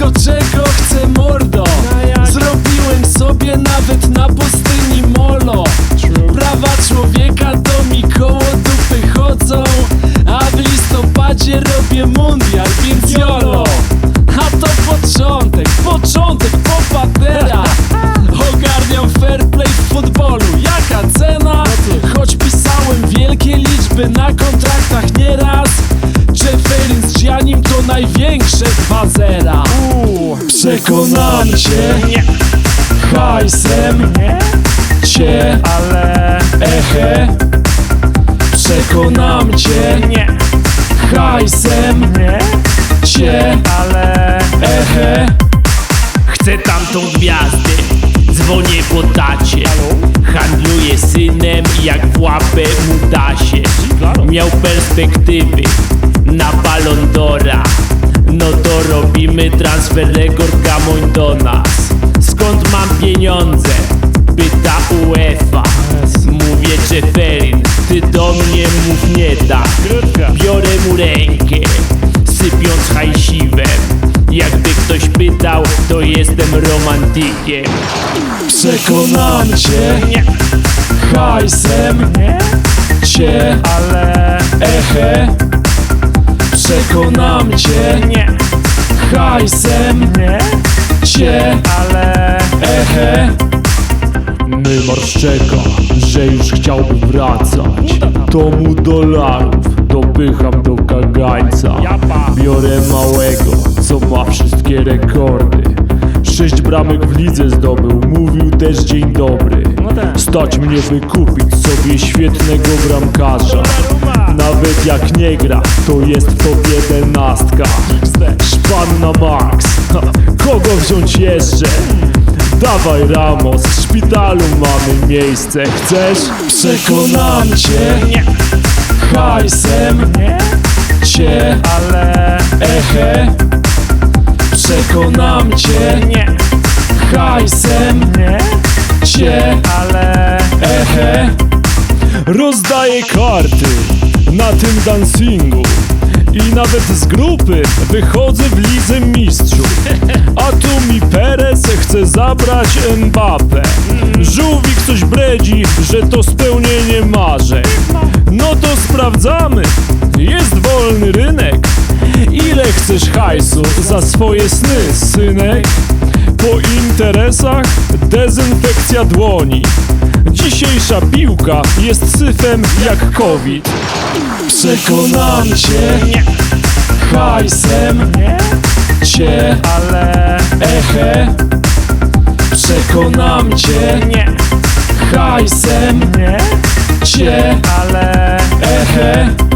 wszystko czego chcę mordo. Zrobiłem sobie nawet na pustyni molo. Prawa człowieka to mi koło dupy chodzą A w listopadzie robię mundial, więc jolo. A to początek, początek po patera Ogarniam fair play w futbolu, jaka cena? Choć pisałem wielkie liczby na kontraktach nieraz Jefferin z Gianim to największe dwa zera. Przekonam cię Nie, hajsem nie, cię ale. Ehe. Przekonam cię. Nie, hajsem nie, cię ale. Ehe. Chcę tamtą gwiazdę, dzwonię po tacie. Handluję synem jak w łapę mu da się. Miał perspektywy na Ballon d'Ora No to robimy transfer rekord gamoń do nas. Skąd mam pieniądze? Pyta UEFA. Mówię Jeferin, ty do mnie mów nie tak. Biorę mu rękę, sypiąc hajsiwem. Jakby ktoś pytał, to jestem romantykiem. Przekonam cię. Nie, hajsem nie, cię. Ale ehe Przekonam cię. Nie, hajsem nie, cię. Ale ehe. Nymar szczeka, że już chciałby wracać. To mu dolarów, dopycham do kagańca. Biorę małego, co ma wszystkie rekordy bramek w lidze zdobył, mówił też dzień dobry. No tak. Stać mnie by kupić sobie świetnego bramkarza. Nawet jak nie gra, to jest w topie jedenastka. Szpan na max, kogo wziąć jeszcze? Dawaj Ramos, w szpitalu mamy miejsce, chcesz? Przekonam cię. Nie, hajsem nie, cię. Ale ehe. Przekonam cię. Nie, hajsem nie, cię ale ehe. Rozdaję karty na tym dancingu I nawet z grupy wychodzę w lidze mistrzów. A tu mi Perez chce zabrać Mbappe Żółwik coś bredzi, że to spełnienie marzeń. No to sprawdzamy, jest wolny rynek. Ile chcesz hajsu za swoje sny, synek? Po interesach dezynfekcja dłoni. Dzisiejsza piłka jest syfem jak COVID. Przekonam cię hajsem. Cię. Ale. Ehe. Przekonam cię. Hajsem. Cię. Ale. Ehe